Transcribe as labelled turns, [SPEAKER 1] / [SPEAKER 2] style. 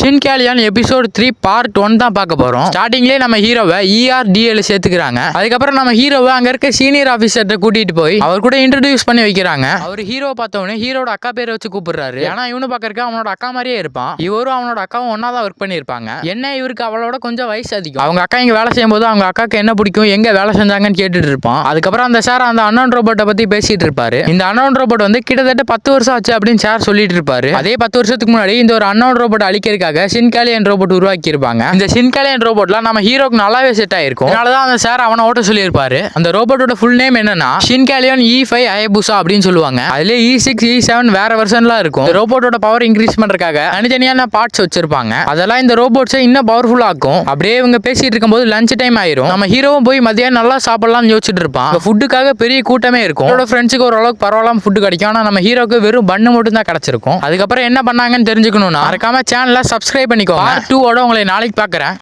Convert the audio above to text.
[SPEAKER 1] Shinkalion episode three part one தான் பார்க்க போறோம். ஸ்டார்டிங்லேயே நம்ம ஹீரோவை E இஆர்டிஎல் சேர்த்துக்கிறாங்க. அதுக்கப்புறம் நம்ம ஹீரோவை அங்க இருக்க சீனியர் ஆஃபீஸர்கிட்ட கூட்டிட்டு போய் அவர் கூட இன்ட்ரடியூஸ் பண்ணி வைக்கிறாங்க. அவர் ஹீரோ பார்த்தவொடனே ஹீரோட அக்கா பேரை வச்சு கூப்பிடுறாரு. ஏன்னா இவனு பார்க்கறக்கு அவனோட அக்கா மாதிரியே இருப்பான். இவரும் அவனோட அக்காவும் ஒன்னா தான் ஒர்க் பண்ணியிருப்பாங்க. என்ன இவருக்கு அவளோட கொஞ்சம் வயசு அதிகம்? அவங்க அக்கா இங்க வேலை செய்யும்போது அவங்க அக்காக்கு என்ன பிடிக்கும் எங்க வேலை செஞ்சாங்கன்னு கேட்டுட்டு இருப்பான். அதுக்கப்புறம் அந்த சார் அந்த அன்னோன் ரோபோட்டை பத்தி பேசிட்டு இருப்பாரு. இந்த அன்னோன் ரோபோட் வந்து கிட்டத்தட்ட பத்து வருஷம் ஆச்சு அப்படின்னு சார் சொல்லிட்டு இருப்பாரு. அதே பத்து வருஷத்துக்கு முன்னாடி இந்த ஒரு அன்னோன் ரோபோட் அழிக்கிறதுக்காக சின்காலியன் ரோபோட் உருவாக்கியிருப்பாங்க. இந்த சின்காலியன் ரோபோட்லாம் நம்ம ஹீரோக்கு நல்லாவே செட் ஆயிருக்கும். அதனாலதான் அந்த சார் அவனை ஓட்ட சொல்லியிருப்பாரு. அந்த ரோபோட்டோட ஃபுல் நேம் என்னன்னா ஷின்காலியன் இ ஃபைவ் அயபுசா அப்படின்னு சொல்லுவாங்க. அதுல இ சிக்ஸ் இ செவன் வேற வெர்ஷன்லாம் இருக்கும். ரோபோட்டோட பவர் இன்க்ரீஸ் பண்றதுக்காக தனித்தனியான பார்ட்ஸ் வச்சிருப்பாங்க. அதெல்லாம் இந்த ரோபோட்ஸை இன்னும் பவர்ஃபுல் ஆக்கும். அப்படியே இவங்க பேசிட்டு இருக்கும்போது லஞ்ச் டைம் ஆயிரும். நம்ம ஹீரோவும் போய் மதியம் நல்லா சாப்பிடலாம்னு யோசிச்சுட்டு இருப்பான். ஃபுட்டுக்காக பெரிய கூட்டமே இருக்கும். அவரோட ஃப்ரெண்ட்ஸுக்கு ஓரளவுக்கு பரவாயில்லாம ஃபுட்டு கிடைக்கும். ஆனா நம்ம ஹீரோக்கு வெறும் பண்ணு மட்டும் தான் கிடைச்சிருக்கும். அதுக்கப்புறம் என்ன பண்ணாங்கன்னு தெரிஞ்சுக்கணும்னா மறக்காம சேனலை சப்ஸ்கிரைப் பண்ணிக்கோ டூவோட உங்களை நாளைக்கு பார்க்குறேன்